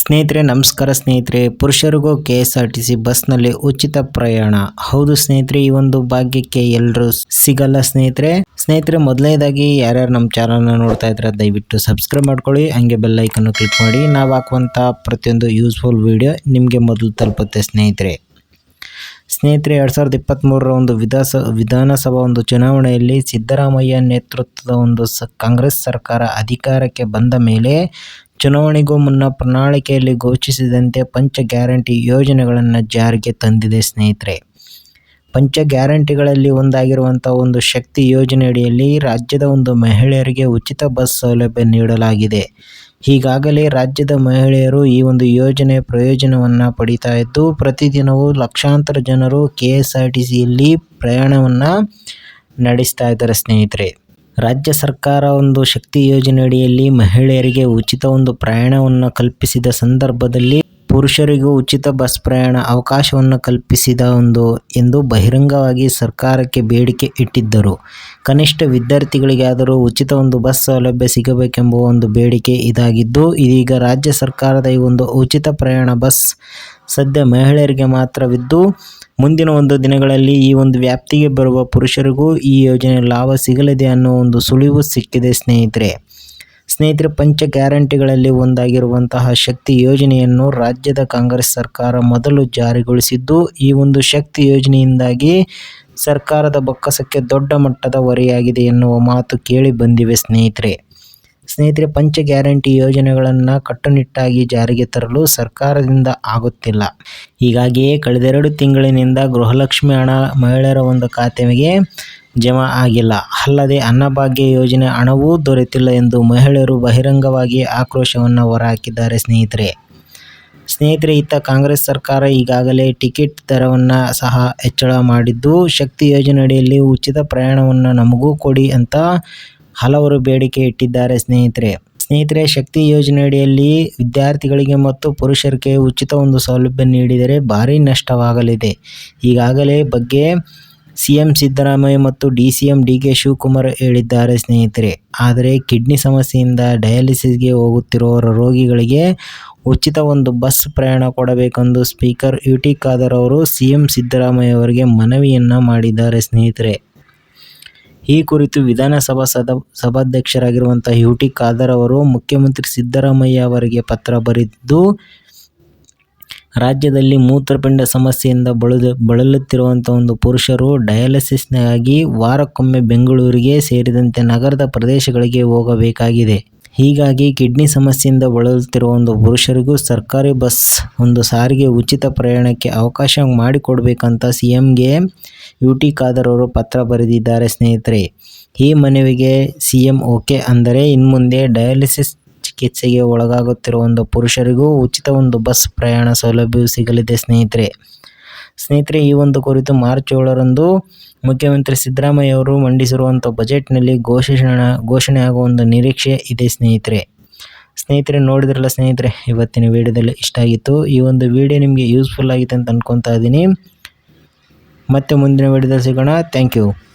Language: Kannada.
ಸ್ನೇಹಿತರೆ, ನಮಸ್ಕಾರ ಸ್ನೇಹಿತರೆ. ಪುರುಷರಿಗೂ K S R T C ಬಸ್ನಲ್ಲಿ ಉಚಿತ ಪ್ರಯಾಣ. ಹೌದು ಸ್ನೇಹಿತರೆ, ಈ ಒಂದು ಭಾಗ್ಯಕ್ಕೆ ಎಲ್ಲರೂ ಸಿಗಲ್ಲ ಸ್ನೇಹಿತರೆ. ಸ್ನೇಹಿತರೆ, ಮೊದಲನೇದಾಗಿ ಯಾರ್ಯಾರು ನಮ್ಮ ಚಾನಲ್ನ ನೋಡ್ತಾ ಇದ್ರೆ, ದಯವಿಟ್ಟು ಸಬ್ಸ್ಕ್ರೈಬ್ ಮಾಡ್ಕೊಳ್ಳಿ. ಹಂಗೆ ಬೆಲ್ ಐಕನ್ನು ಕ್ಲಿಕ್ ಮಾಡಿ. ನಾವು ಹಾಕುವಂಥ ಪ್ರತಿಯೊಂದು ಯೂಸ್ಫುಲ್ ವಿಡಿಯೋ ನಿಮಗೆ ಮೊದಲು ತಲುಪುತ್ತೆ ಸ್ನೇಹಿತರೆ. ಸ್ನೇಹಿತರೆ, ಎರಡು ಸಾವಿರದ ಇಪ್ಪತ್ತ್ಮೂರರ ಒಂದು ವಿಧಾಸ, ವಿಧಾನಸಭಾ ಒಂದು ಚುನಾವಣೆಯಲ್ಲಿ ಸಿದ್ದರಾಮಯ್ಯ ನೇತೃತ್ವದ ಒಂದು ಸ, ಕಾಂಗ್ರೆಸ್ ಸರ್ಕಾರ ಅಧಿಕಾರಕ್ಕೆ ಬಂದ ಮೇಲೆ ಚುನಾವಣೆಗೂ ಮುನ್ನ ಪ್ರಣಾಳಿಕೆಯಲ್ಲಿ ಘೋಷಿಸಿದಂತೆ ಪಂಚ ಗ್ಯಾರಂಟಿ ಯೋಜನೆಗಳನ್ನು ಜಾರಿಗೆ ತಂದಿದೆ ಸ್ನೇಹಿತರೆ. ಪಂಚ ಗ್ಯಾರಂಟಿಗಳಲ್ಲಿ ಒಂದಾಗಿರುವಂಥ ಒಂದು ಶಕ್ತಿ ಯೋಜನೆಯಡಿಯಲ್ಲಿ ರಾಜ್ಯದ ಒಂದು ಮಹಿಳೆಯರಿಗೆ ಉಚಿತ ಬಸ್ ಸೌಲಭ್ಯ ನೀಡಲಾಗಿದೆ. ಈಗಾಗಲೇ ರಾಜ್ಯದ ಮಹಿಳೆಯರು ಈ ಒಂದು ಯೋಜನೆ ಪ್ರಯೋಜನವನ್ನು ಪಡಿತಾ ಇದ್ದು, ಪ್ರತಿದಿನವೂ ಲಕ್ಷಾಂತರ ಜನರು ಕೆ ಎಸ್ ಆರ್ ಟಿ ಸಿಯಲ್ಲಿ ಪ್ರಯಾಣವನ್ನು ನಡೆಸ್ತಾ ಇದ್ದಾರೆ ಸ್ನೇಹಿತರೆ. ರಾಜ್ಯ ಸರ್ಕಾರ ಒಂದು ಶಕ್ತಿ ಯೋಜನೆಯಡಿಯಲ್ಲಿ ಮಹಿಳೆಯರಿಗೆ ಉಚಿತ ಒಂದು ಪ್ರಯಾಣವನ್ನು ಕಲ್ಪಿಸಿದ ಸಂದರ್ಭದಲ್ಲಿ ಪುರುಷರಿಗೂ ಉಚಿತ ಬಸ್ ಪ್ರಯಾಣ ಅವಕಾಶವನ್ನು ಕಲ್ಪಿಸಿದ ಒಂದು ಎಂದು ಬಹಿರಂಗವಾಗಿ ಸರ್ಕಾರಕ್ಕೆ ಬೇಡಿಕೆ ಇಟ್ಟಿದ್ದರು. ಕನಿಷ್ಠ ವಿದ್ಯಾರ್ಥಿಗಳಿಗಾದರೂ ಉಚಿತ ಒಂದು ಬಸ್ ಸೌಲಭ್ಯ ಸಿಗಬೇಕೆಂಬ ಒಂದು ಬೇಡಿಕೆ ಇದಾಗಿದ್ದು, ಇದೀಗ ರಾಜ್ಯ ಸರ್ಕಾರದ ಈ ಒಂದು ಉಚಿತ ಪ್ರಯಾಣ ಬಸ್ ಸದ್ಯ ಮಹಿಳೆಯರಿಗೆ ಮಾತ್ರವಿದ್ದು ಮುಂದಿನ ಒಂದು ದಿನಗಳಲ್ಲಿ ಈ ಒಂದು ವ್ಯಾಪ್ತಿಗೆ ಬರುವ ಪುರುಷರಿಗೂ ಈ ಯೋಜನೆ ಲಾಭ ಸಿಗಲಿದೆ ಅನ್ನೋ ಒಂದು ಸುಳಿವು ಸಿಕ್ಕಿದೆ ಸ್ನೇಹಿತರೆ. ಸ್ನೇಹಿತರೆ, ಪಂಚ ಗ್ಯಾರಂಟಿಗಳಲ್ಲಿ ಒಂದಾಗಿರುವಂತಹ ಶಕ್ತಿ ಯೋಜನೆಯನ್ನು ರಾಜ್ಯದ ಕಾಂಗ್ರೆಸ್ ಸರ್ಕಾರ ಮೊದಲು ಜಾರಿಗೊಳಿಸಿದ್ದು, ಈ ಒಂದು ಶಕ್ತಿ ಯೋಜನೆಯಿಂದಾಗಿ ಸರ್ಕಾರದ ಬೊಕ್ಕಸಕ್ಕೆ ದೊಡ್ಡ ಮಟ್ಟದ ಹೊರೆಯಾಗಿದೆ ಎನ್ನುವ ಮಾತು ಕೇಳಿ ಬಂದಿವೆ ಸ್ನೇಹಿತರೆ. ಸ್ನೇಹಿತರೆ, ಪಂಚ ಗ್ಯಾರಂಟಿ ಯೋಜನೆಗಳನ್ನು ಕಟ್ಟುನಿಟ್ಟಾಗಿ ಜಾರಿಗೆ ತರಲು ಸರ್ಕಾರದಿಂದ ಆಗುತ್ತಿಲ್ಲ. ಹೀಗಾಗಿಯೇ ಕಳೆದೆರಡು ತಿಂಗಳಿನಿಂದ ಗೃಹಲಕ್ಷ್ಮಿ ಹಣ ಮಹಿಳೆಯರ ಒಂದು ಖಾತೆಗೆ ಜಮಾ ಆಗಿಲ್ಲ. ಅಲ್ಲದೆ ಅನ್ನಭಾಗ್ಯ ಯೋಜನೆ ಹಣವೂ ದೊರೆತಿಲ್ಲ ಎಂದು ಮಹಿಳೆಯರು ಬಹಿರಂಗವಾಗಿ ಆಕ್ರೋಶವನ್ನು ಹೊರಹಾಕಿದ್ದಾರೆ ಸ್ನೇಹಿತರೆ. ಸ್ನೇಹಿತರೆ ಇತ್ತ ಕಾಂಗ್ರೆಸ್ ಸರ್ಕಾರ ಈಗಾಗಲೇ ಟಿಕೆಟ್ ದರವನ್ನು ಸಹ ಹೆಚ್ಚಳ ಮಾಡಿದ್ದು, ಶಕ್ತಿ ಯೋಜನೆಯಡಿಯಲ್ಲಿ ಉಚಿತ ಪ್ರಯಾಣವನ್ನು ನಮಗೂ ಕೊಡಿ ಅಂತ ಹಲವರು ಬೇಡಿಕೆ ಇಟ್ಟಿದ್ದಾರೆ ಸ್ನೇಹಿತರೆ. ಸ್ನೇಹಿತರೆ, ಶಕ್ತಿ ಯೋಜನೆಯಡಿಯಲ್ಲಿ ವಿದ್ಯಾರ್ಥಿಗಳಿಗೆ ಮತ್ತು ಪುರುಷರಿಗೆ ಉಚಿತ ಒಂದು ಸೌಲಭ್ಯ ನೀಡಿದರೆ ಭಾರೀ ನಷ್ಟವಾಗಲಿದೆ. ಈಗಾಗಲೇ ಬಗ್ಗೆ ಸಿ ಎಂ ಸಿದ್ದರಾಮಯ್ಯ ಮತ್ತು D C M D K Shivakumar ಹೇಳಿದ್ದಾರೆ ಸ್ನೇಹಿತರೆ. ಆದರೆ ಕಿಡ್ನಿ ಸಮಸ್ಯೆಯಿಂದ ಡಯಾಲಿಸಿಸ್ಗೆ ಹೋಗುತ್ತಿರುವ ರೋಗಿಗಳಿಗೆ ಉಚಿತ ಒಂದು ಬಸ್ ಪ್ರಯಾಣ ಕೊಡಬೇಕೆಂದು ಸ್ಪೀಕರ್ ಯು ಟಿ ಖಾದರ್ ಅವರು ಸಿ ಎಂ ಸಿದ್ದರಾಮಯ್ಯ ಅವರಿಗೆ ಮನವಿಯನ್ನು ಮಾಡಿದ್ದಾರೆ ಸ್ನೇಹಿತರೆ. ಈ ಕುರಿತು ವಿಧಾನಸಭಾ ಸದ ಸಭಾಧ್ಯಕ್ಷರಾಗಿರುವಂಥ ಯು ಟಿ ಖಾದರ್ ಅವರು ಮುಖ್ಯಮಂತ್ರಿ ಸಿದ್ದರಾಮಯ್ಯ ಅವರಿಗೆ ಪತ್ರ ಬರೆದಿದ್ದು ರಾಜ್ಯದಲ್ಲಿ ಮೂತ್ರಪಿಂಡ ಸಮಸ್ಯೆಯಿಂದ ಬಳಲು ಬಳಲುತ್ತಿರುವಂಥ ಒಂದು ಪುರುಷರು ಡಯಾಲಿಸಿಸ್ಗಾಗಿ ವಾರಕ್ಕೊಮ್ಮೆ ಬೆಂಗಳೂರಿಗೆ ಸೇರಿದಂತೆ ನಗರದ ಪ್ರದೇಶಗಳಿಗೆ ಹೋಗಬೇಕಾಗಿದೆ. ಹೀಗಾಗಿ ಕಿಡ್ನಿ ಸಮಸ್ಯೆಯಿಂದ ಬಳಲುತ್ತಿರುವ ಒಂದು ಪುರುಷರಿಗೂ ಸರ್ಕಾರಿ ಬಸ್ ಒಂದು ಸಾರಿಗೆ ಉಚಿತ ಪ್ರಯಾಣಕ್ಕೆ ಅವಕಾಶ ಮಾಡಿಕೊಡ್ಬೇಕಂತ ಸಿ ಎಂಗೆ ಯು ಟಿ ಖಾದರ್ ಅವರು ಪತ್ರ ಬರೆದಿದ್ದಾರೆ ಸ್ನೇಹಿತರೆ. ಈ ಮನವಿಗೆ ಸಿ ಎಂ ಓಕೆ ಅಂದರೆ ಇನ್ಮುಂದೆ ಡಯಾಲಿಸಿಸ್ ಚಿಕಿತ್ಸೆಗೆ ಒಳಗಾಗುತ್ತಿರುವ ಒಂದು ಪುರುಷರಿಗೂ ಉಚಿತ ಒಂದು ಬಸ್ ಪ್ರಯಾಣ ಸೌಲಭ್ಯವು ಸಿಗಲಿದೆ ಸ್ನೇಹಿತರೆ. ಸ್ನೇಹಿತರೆ, ಈ ಒಂದು ಕುರಿತು ಮಾರ್ಚ್ ಏಳರಂದು ಮುಖ್ಯಮಂತ್ರಿ ಸಿದ್ದರಾಮಯ್ಯ ಅವರು ಮಂಡಿಸಿರುವಂಥ ಬಜೆಟ್ನಲ್ಲಿ ಘೋಷಣೆ ಘೋಷಣೆ ಆಗುವ ಒಂದು ನಿರೀಕ್ಷೆ ಇದೆ ಸ್ನೇಹಿತರೆ. ಸ್ನೇಹಿತರೆ, ನೋಡಿದ್ರಲ್ಲ ಸ್ನೇಹಿತರೆ, ಇವತ್ತಿನ ವಿಡಿಯೋದಲ್ಲಿ ಇಷ್ಟ ಆಗಿತ್ತು. ಈ ಒಂದು ವಿಡಿಯೋ ನಿಮಗೆ ಯೂಸ್ಫುಲ್ ಆಗಿದೆ ಅಂತ ಅಂದ್ಕೊತಾ ಇದ್ದೀನಿ. ಮತ್ತೆ ಮುಂದಿನ ವಿಡಿಯೋದಲ್ಲಿ ಸಿಗೋಣ. Thank you